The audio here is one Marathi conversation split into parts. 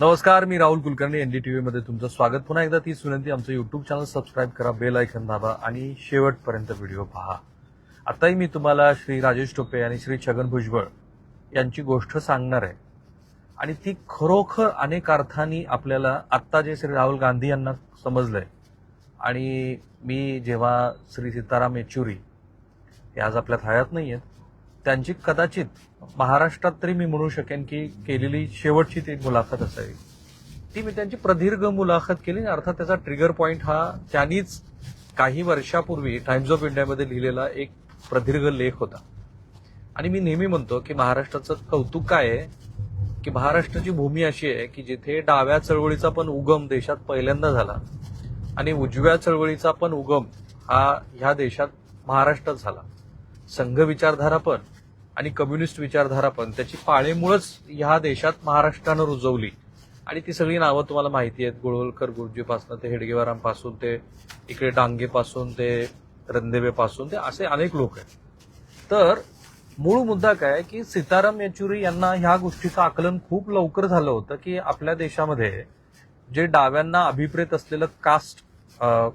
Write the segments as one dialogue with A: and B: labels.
A: नमस्कार मी राहुल कुलकर्णी एनडीटीव्ही मध्ये तुमचं स्वागत. पुन्हा एकदा तीच विनंती आमचं युट्यूब चॅनल सबस्क्राईब करा बेल ऐकन दाबा आणि शेवटपर्यंत व्हिडिओ पहा. आताही मी तुम्हाला श्री राजेश टोपे आणि श्री छगन भुजबळ यांची गोष्ट सांगणार आहे. आणि ती खरोखर अनेक अर्थाने आपल्याला आत्ता जे श्री राहुल गांधी यांना समजलंय आणि मी जेव्हा श्री सीताराम येचुरी हे आज आपल्यात हयात नाही आहेत त्यांची कदाचित महाराष्ट्रात तरी मी म्हणू शकेन की केलेली शेवटची ती मुलाखत असावी. ती मी त्यांची प्रदीर्घ मुलाखत केली अर्थात त्याचा ट्रिगर पॉईंट हा त्यांनीच काही वर्षापूर्वी टाइम्स ऑफ इंडियामध्ये लिहिलेला एक प्रदीर्घ लेख होता. आणि मी नेहमी म्हणतो की महाराष्ट्राचं कौतुक काय आहे की महाराष्ट्राची भूमी अशी आहे की जिथे डाव्या चळवळीचा पण उगम देशात पहिल्यांदा झाला आणि उजव्या चळवळीचा पण उगम हा ह्या देशात महाराष्ट्रात झाला. संघ विचारधारा पण आणि कम्युनिस्ट विचारधारा पण त्याची पाळेमुळंच ह्या देशात महाराष्ट्रानं रुजवली. आणि ती सगळी नावं तुम्हाला माहिती आहेत. गुळवलकर गुरुजीपासून ते हेडगेवारांपासून ते इकडे डांगेपासून ते रंदेवेपासून ते असे अनेक लोक आहेत. तर मूळ मुद्दा काय की सीताराम येचुरी यांना ह्या गोष्टीचं आकलन खूप लवकर झालं होतं की आपल्या देशामध्ये जे डाव्यांना अभिप्रेत असलेलं कास्ट अं,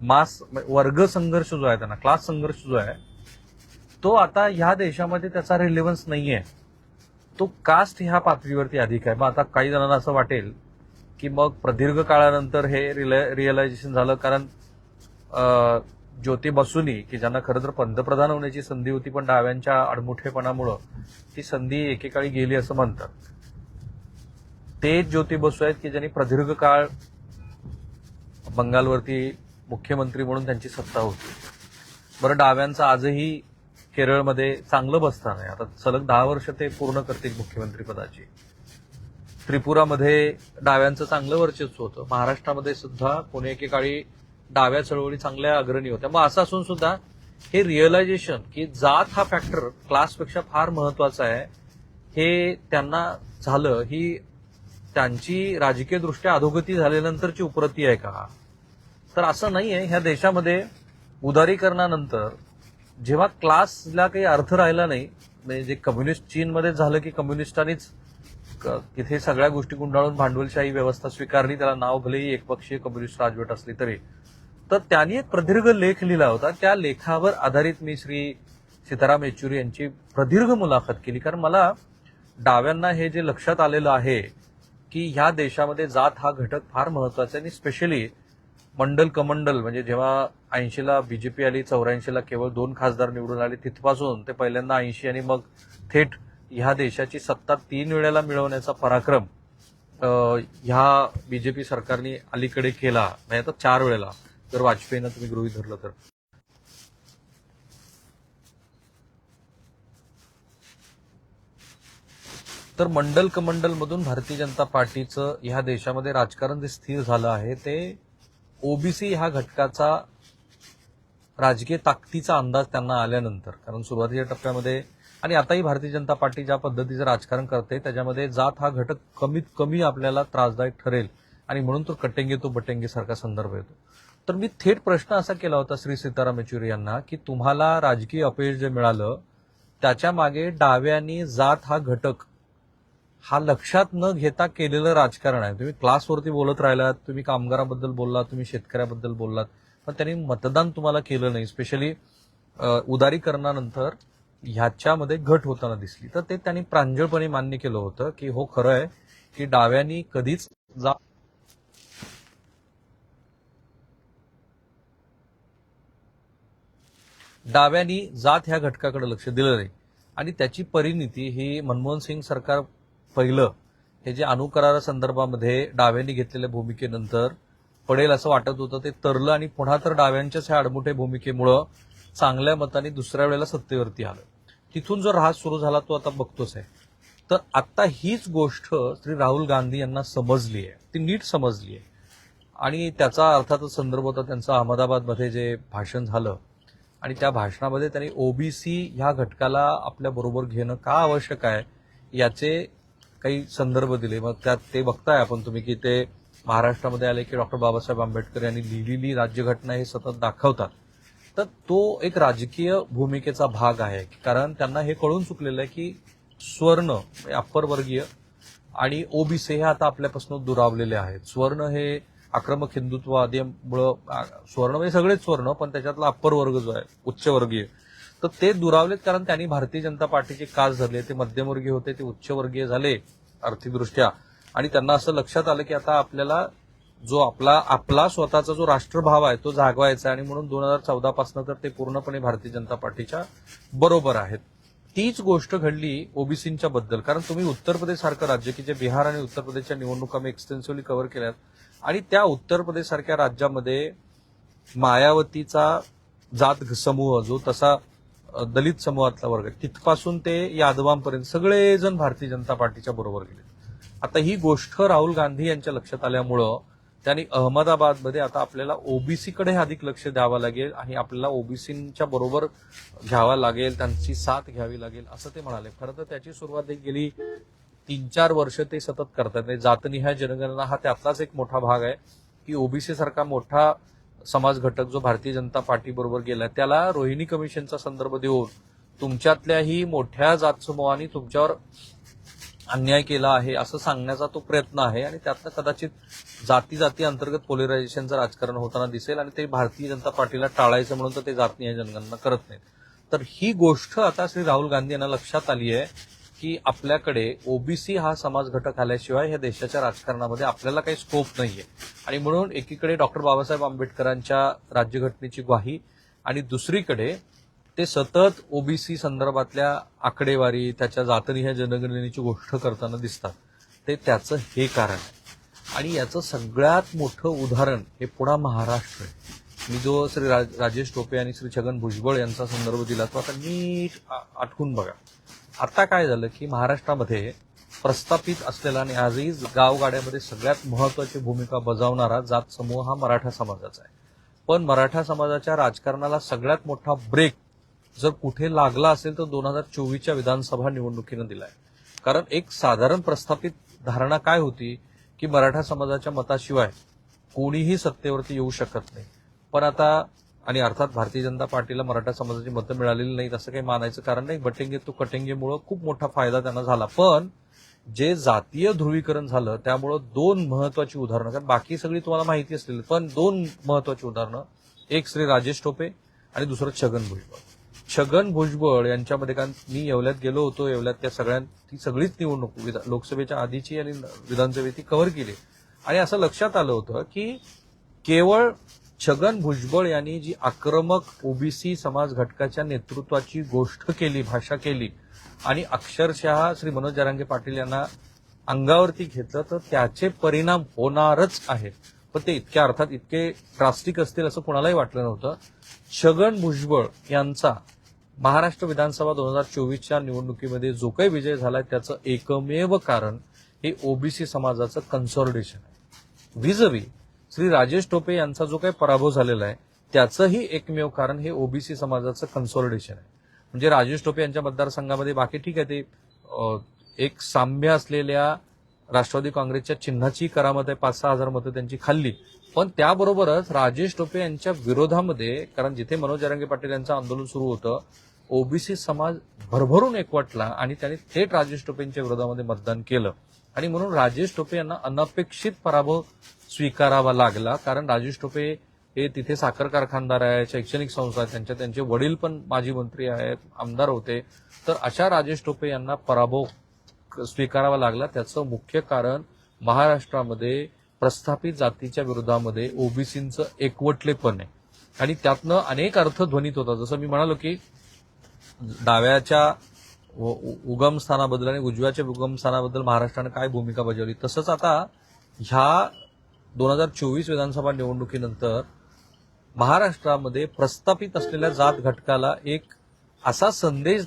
A: मास वर्ग संघर्ष जो आहे त्यांना क्लास संघर्ष जो आहे तो आता ह्या देशामध्ये त्याचा रिलेव्हन्स नाहीये. तो कास्ट ह्या पातळीवरती अधिक आहे. मग आता काही जणांना असं वाटेल की मग प्रदीर्घ काळानंतर हे रिअलायझेशन झालं. कारण ज्योती बसूनी की ज्यांना खरं तर पंतप्रधान होण्याची संधी होती पण डाव्यांच्या अडमुठेपणामुळं ती संधी एकेकाळी गेली असं म्हणतात. ते ज्योती बसू आहेत की ज्यांनी प्रदीर्घ काळ बंगालवरती मुख्यमंत्री म्हणून त्यांची सत्ता होती. बरं डाव्यांचं आजही केरळमध्ये चांगलं बसतान आहे. आता सलग दहा वर्ष ते पूर्ण करतील मुख्यमंत्री पदाची. त्रिपुरामध्ये डाव्यांचं चांगलं वर्चस्व होतं. महाराष्ट्रामध्ये सुद्धा कोणी एकेकाळी डाव्या चळवळी चांगल्या अग्रणी होत्या. मग असं असून सुद्धा हे रिअलायझेशन की जात हा फॅक्टर क्लासपेक्षा फार महत्त्वाचा आहे हे त्यांना झालं. ही त्यांची राजकीय दृष्ट्या अधोगती झाल्यानंतरची उपरती आहे का? तर असं नाही आहे ह्या देशामध्ये उदारीकरणानंतर जेव्हा क्लासला काही अर्थ राहिला नाही म्हणजे जे कम्युनिस्ट चीनमध्ये झालं की कम्युनिस्टांनीच क- तिथे सगळ्या गोष्टी गुंडाळून भांडवलशाही व्यवस्था स्वीकारली त्याला नाव भलेही एकपक्षीय कम्युनिस्ट राजवट असली तरी. तर त्यांनी एक प्रदीर्घ लेख लिहिला होता. त्या लेखावर आधारित मी श्री सीताराम येचुरी यांची प्रदीर्घ मुलाखत केली. कारण मला डाव्यांना हे जे लक्षात आलेलं आहे की ह्या देशामध्ये जात हा घटक फार महत्त्वाचा आहे आणि स्पेशली मंडल कमंडल म्हणजे जेव्हा ऐंशीला बीजेपी आली चौऱ्याऐंशीला केवळ दोन खासदार निवडून आले तिथपासून ते पहिल्यांदा ऐंशी आणि मग थेट ह्या देशाची सत्ता तीन वेळेला मिळवण्याचा पराक्रम ह्या बीजेपी सरकारने अलीकडे केला. म्हणजे आता चार वेळेला. जर वाजपेयीनं तुम्ही गृहीत धरलं तर. तर मंडल कमंडलमधून भारतीय जनता पार्टीचं ह्या देशामध्ये राजकारण जे स्थिर झालं आहे ते ओबीसी ह्या घटकाचा राजकीय ताकदीचा अंदाज त्यांना आल्यानंतर कारण सुरुवातीच्या टप्प्यामध्ये आणि आताही भारतीय जनता पार्टी ज्या पद्धतीचं राजकारण करते त्याच्यामध्ये जात हा घटक कमीत कमी आपल्याला त्रासदायक ठरेल आणि म्हणून तो कटेंगे तो बटेंगे सारखा संदर्भ येतो. तर मी थेट प्रश्न असा केला होता श्री सीताराम येचुरी यांना की तुम्हाला राजकीय अपयश जे मिळालं त्याच्यामागे डाव्यांनी जात हा घटक हा लक्षात न घेता केलेलं राजकारण आहे. तुम्ही क्लासवरती बोलत राहिलात तुम्ही कामगाराबद्दल बोललात तुम्ही शेतकऱ्याबद्दल बोललात पण त्यांनी मतदान तुम्हाला केलं नाही. स्पेशली उदारीकरणानंतर ह्याच्यामध्ये घट होताना दिसली. तर ते त्यांनी प्रांजळपणे मान्य केलं होतं की हो खरं आहे की डाव्यांनी कधीच जा डाव्यांनी जात ह्या घटकाकडे लक्ष दिलं नाही. आणि त्याची परिणिती ही मनमोहन सिंग सरकार पहिलं हे जे अनुकरारासंदर्भामध्ये डाव्यांनी घेतलेल्या भूमिकेनंतर पडेल असं वाटत होतं ते तरलं आणि पुन्हा तर डाव्यांच्याच ह्या अडमुठे भूमिकेमुळं चांगल्या मताने दुसऱ्या वेळेला सत्तेवरती आलं. तिथून जो राहत सुरू झाला तो आता बघतोच आहे. तर आता हीच गोष्ट श्री राहुल गांधी यांना समजली आहे. ती नीट समजली आहे. आणि त्याचा अर्थातच संदर्भ होता त्यांचं अहमदाबादमध्ये जे भाषण झालं. आणि त्या भाषणामध्ये त्यांनी ओबीसी ह्या घटकाला आपल्याबरोबर घेणं का आवश्यक आहे याचे काही संदर्भ दिले. मग त्यात ते बघताय आपण तुम्ही की ते महाराष्ट्रामध्ये आले की डॉक्टर बाबासाहेब आंबेडकर यांनी लिहिलेली राज्यघटना हे सतत दाखवतात. तर तो एक राजकीय भूमिकेचा भाग आहे. कारण त्यांना हे कळून चुकलेलं आहे की स्वर्ण अप्पर वर्गीय आणि ओबीसी हे आता आपल्यापासून दुरावलेले आहेत. स्वर्ण हे आक्रमक हिंदुत्ववादी स्वर्ण म्हणजे सगळेच स्वर्ण पण त्याच्यातला अप्पर वर्ग जो आहे उच्चवर्गीय तर ते दुरावलेत कारण त्यांनी भारतीय जनता पार्टीचे कास धरले ते मध्यमवर्गीय होते ते उच्चवर्गीय झाले आर्थिकदृष्ट्या. आणि त्यांना असं लक्षात आलं की आता आपल्याला जो आपला आपला स्वतःचा जो राष्ट्रभाव आहे तो जागवायचा आहे आणि म्हणून दोन हजार चौदा पासून तर ते पूर्णपणे भारतीय जनता पार्टीच्या बरोबर आहेत. तीच गोष्ट घडली ओबीसींच्या बद्दल. कारण तुम्ही उत्तर प्रदेश सारखं राज्य की जे बिहार आणि उत्तर प्रदेशच्या निवडणुका मी एक्सटेन्सिव्हली कव्हर केल्यात आणि त्या उत्तर प्रदेश सारख्या राज्यामध्ये मायावतीचा जात समूह जो तसा दलित समूहातला वर्ग आहे, तिथपासून ते यादवांपर्यंत सगळेजण भारतीय जनता पार्टीच्या बरोबर गेले. आता ही गोष्ट राहुल गांधी यांच्या लक्षात आल्यामुळं त्यांनी अहमदाबादमध्ये आता आपल्याला ओबीसीकडे अधिक लक्ष द्यावं लागेल आणि आपल्याला ओबीसीच्या बरोबर घ्यावा लागेल त्यांची साथ घ्यावी लागेल असं ते म्हणाले. खरं तर त्याची सुरुवात एक गेली तीन चार वर्ष ते सतत करतात. म्हणजे जातनिहाय जनगणना हा त्यातलाच एक मोठा भाग आहे की ओबीसी सारखा मोठा समाज घटक जो भारतीय जनता पार्टीबरोबर गेला त्याला रोहिणी कमिशनचा संदर्भ देऊन तुमच्यातल्याही मोठ्या जात समूहाने तुमच्यावर अन्याय केला आहे असं सांगण्याचा तो प्रयत्न आहे आणि त्यातनं कदाचित जाती जाती अंतर्गत पोलरायझेशनचं राजकारण होताना दिसेल आणि ते भारतीय जनता पार्टीला टाळायचं म्हणून तर ते जातीय जनगणना करत नाहीत. तर ही गोष्ट आता श्री राहुल गांधी यांना लक्षात आली आहे की आपल्याकडे ओबीसी हा समाज घटक आल्याशिवाय ह्या देशाच्या राजकारणामध्ये आपल्याला काही स्कोप नाहीये. आणि म्हणून एकीकडे डॉक्टर बाबासाहेब आंबेडकरांच्या राज्यघटनेची ग्वाही आणि दुसरीकडे ते सतत ओबीसी संदर्भातल्या आकडेवारी त्याच्या जातनिहाय जनगणनेची गोष्ट करताना दिसतात. ते त्याचं हे कारण आहे. आणि याचं सगळ्यात मोठं उदाहरण हे पुन्हा महाराष्ट्र आहे. मी जो श्री राजेश टोपे आणि श्री छगन भुजबळ यांचा संदर्भ दिला तो आता नीट आ- आठवून बघा. आता काय झालं की महाराष्ट्रामध्ये प्रस्थापित असलेला आणि आजही गावगाड्यामध्ये सगळ्यात महत्वाची भूमिका बजावणारा जात समूह हा मराठा समाजाचा आहे. पण मराठा समाजाच्या राजकारणाला सगळ्यात मोठा ब्रेक जर कुठे लागला असेल तर दोन हजार चोवीसच्या विधानसभा निवडणुकीनं दिलाय. कारण एक साधारण प्रस्थापित धारणा काय होती की मराठा समाजाच्या मताशिवाय कोणीही सत्तेवरती येऊ शकत नाही. पण आता आणि अर्थात भारतीय जनता पार्टीला मराठा समाजाची मतं मिळालेली नाहीत असं काही मानायचं कारण नाही. बटेंगे तो कटेंगेमुळं खूप मोठा फायदा त्यांना झाला. पण जे जातीय ध्रुवीकरण झालं त्यामुळं दोन महत्वाची उदाहरणं कारण बाकी सगळी तुम्हाला माहिती असलेली पण दोन महत्वाची उदाहरणं. एक श्री राजेश टोपे आणि दुसरं छगन भुजबळ. छगन भुजबळ यांच्यामध्ये कारण मी येवल्यात गेलो होतो येवल्यात त्या सगळ्यां ती सगळीच निवडणूक विधा- लोकसभेच्या आधीची आणि विधानसभेची कव्हर केली. आणि असं लक्षात आलं होतं की केवळ छगन भुजबळ यांनी जी आक्रमक ओबीसी समाज घटकाच्या नेतृत्वाची गोष्ट केली भाषा केली आणि अक्षरशः श्री मनोज जरांगे पाटील यांना अंगावरती घेतलं तर त्याचे परिणाम होणारच आहेत पण ते इतक्या अर्थात इतके ड्रास्टिक असतील असं कोणालाही वाटलं नव्हतं. छगन भुजबळ यांचा महाराष्ट्र विधानसभा दोन हजार चोवीसच्या निवडणुकीमध्ये जो काही विजय झालाय त्याचं एकमेव कारण हे ओबीसी समाजाचं कन्सॉलिडेशन आहे. विजवी श्री राजेश टोपे यांचा जो काही पराभव झालेला आहे त्याचंही एकमेव कारण हे ओबीसी समाजाचं कन्सॉलिडेशन आहे. म्हणजे राजेश टोपे यांच्या मतदारसंघामध्ये बाकी ठीक आहे ते एक साम्य असलेल्या राष्ट्रवादी काँग्रेसच्या चिन्हाची करामत आहे पाच सहा हजार मतं त्यांची खाल्ली. पण त्याबरोबरच राजेश टोपे यांच्या विरोधामध्ये कारण जिथे मनोज जरांगे पाटील यांचं आंदोलन सुरू होतं ओबीसी समाज भरभरून एकवटला आणि त्यांनी थेट राजेश टोपेंच्या विरोधामध्ये मतदान केलं. आणि म्हणून राजेश टोपे यांना अनपेक्षित पराभव स्वीकारावा लागला. कारण राजेश टोपे हे तिथे साखर कारखानदार आहे शैक्षणिक संस्था आहेत त्यांच्या त्यांचे वडील पण माजी मंत्री आहेत आमदार होते. तर अशा राजेश टोपे यांना पराभव स्वीकारावा लागला. त्याचं मुख्य कारण महाराष्ट्रामध्ये प्रस्थापित जातीच्या विरोधामध्ये ओबीसींचं एकवटलेपण आहे. आणि त्यातनं अनेक अर्थ ध्वनित होता जसं मी म्हणालो की डाव्याच्या उ- उगमस्थानाबद्दल आणि उजव्याच्या उगमस्थानाबद्दल महाराष्ट्रानं काय भूमिका बजावली? तसंच आता ह्या दोन हजार चोवीस विधानसभा निवडणुकीनंतर महाराष्ट्रामध्ये प्रस्थापित असलेल्या जात घटकाला एक असा संदेश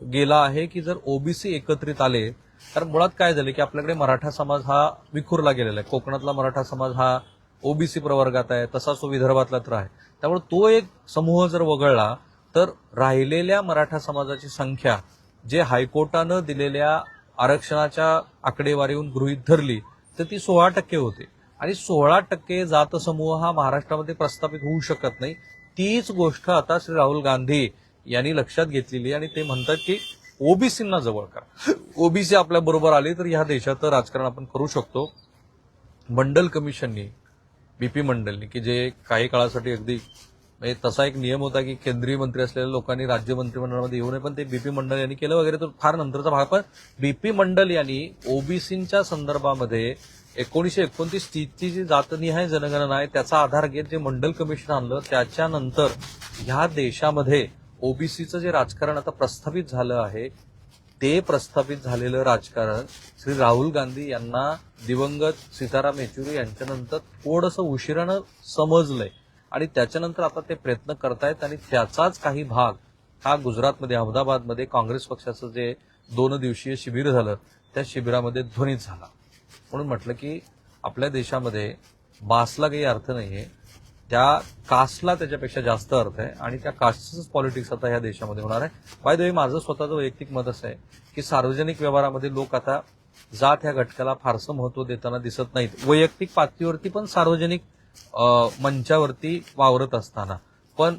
A: गेला आहे की जर ओबीसी एकत्रित आले तर मुळात काय झालं की आपल्याकडे मराठा समाज हा विखुरला गेलेला आहे. कोकणातला मराठा समाज हा ओबीसी प्रवर्गात आहे तसाच तो विदर्भातला तर आहे. त्यामुळे तो एक समूह जर वगळला तर राहिलेल्या मराठा समाजाची संख्या जे हायकोर्टानं दिलेल्या आरक्षणाच्या आकडेवारीहून गृहीत धरली तर ती सोळा टक्के होते. आणि सोळा टक्के जातसमूह हा महाराष्ट्रामध्ये प्रस्थापित होऊ शकत नाही. तीच गोष्ट आता श्री राहुल गांधी यांनी लक्षात घेतलेली आहे आणि ते म्हणतात की ओबीसींना जवळ करा. ओबीसी आपल्या बरोबर आले तर ह्या देशाचं राजकारण आपण करू शकतो. मंडल कमिशननी बीपी मंडलनी की जे काही काळासाठी अगदी म्हणजे तसा एक नियम होता की केंद्रीय मंत्री असलेल्या लोकांनी राज्य मंत्रिमंडळामध्ये येऊ नये पण ते बीपी मंडल यांनी केलं वगैरे तर फार नंतरचा भाग. पण बीपी मंडल यांनी ओबीसींच्या संदर्भामध्ये एकोणीशे एकोणतीस तीसची जी जातनिहाय जनगणना आहे त्याचा आधार घेत जे मंडल कमिशन आणलं त्याच्यानंतर ह्या देशामध्ये ओबीसीचं जे राजकारण आता प्रस्थापित झालं आहे ते प्रस्थापित झालेलं राजकारण श्री राहुल गांधी यांना दिवंगत सीताराम येचुरी यांच्यानंतर थोडंसं उशिरानं समजलंय. आणि त्याच्यानंतर आता ते प्रयत्न करतायत आणि त्याचाच काही भाग हा गुजरातमध्ये अहमदाबादमध्ये काँग्रेस पक्षाचं जे दोन दिवसीय शिबिर झालं त्या शिबिरामध्ये ध्वनित झाला. म्हणून म्हटलं की आपल्या देशामध्ये बासला काही अर्थ नाही आहे त्या कास्टला त्याच्यापेक्षा जास्त अर्थ आहे आणि त्या कास्टचंच पॉलिटिक्स आता ह्या देशामध्ये होणार आहे. बाय द वे माझं स्वतःचं वैयक्तिक मत असं आहे की सार्वजनिक व्यवहारामध्ये लोक आता जात ह्या घटकाला फारसं महत्त्व देताना दिसत नाहीत. वैयक्तिक पातळीवरती पण सार्वजनिक मंचावरती वावरत असताना. पण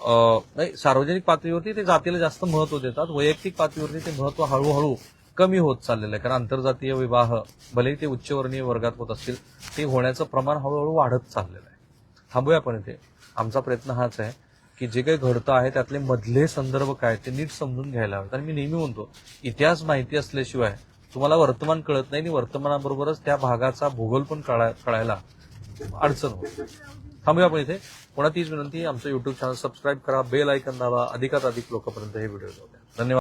A: नाही सार्वजनिक पातळीवरती ते जातीला जास्त महत्त्व देतात. वैयक्तिक पातळीवरती ते महत्त्व हळूहळू कमी होत चाललेलं आहे. कारण आंतरजातीय विवाह भलेही ते उच्चवर्णीय वर्गात होत असतील ते होण्याचं प्रमाण हळूहळू वाढत चाललेलं आहे. थांबूया आपण इथे. आमचा प्रयत्न हाच आहे की जे काही घडतं आहे त्यातले मधले संदर्भ काय ते नीट समजून घ्यायला हवेत. आणि मी नेहमी म्हणतो इतिहास माहिती असल्याशिवाय तुम्हाला वर्तमान कळत नाही आणि वर्तमानाबरोबरच त्या भागाचा भूगोल पण कळा- कळायला अडचण होते. थांबूया आपण इथे. पुन्हा तीच विनंती आमचं युट्यूब चॅनल सबस्क्राईब करा बेल ऐकन दाबा अधिकात अधिक लोकांपर्यंत हे व्हिडिओ धन्यवाद.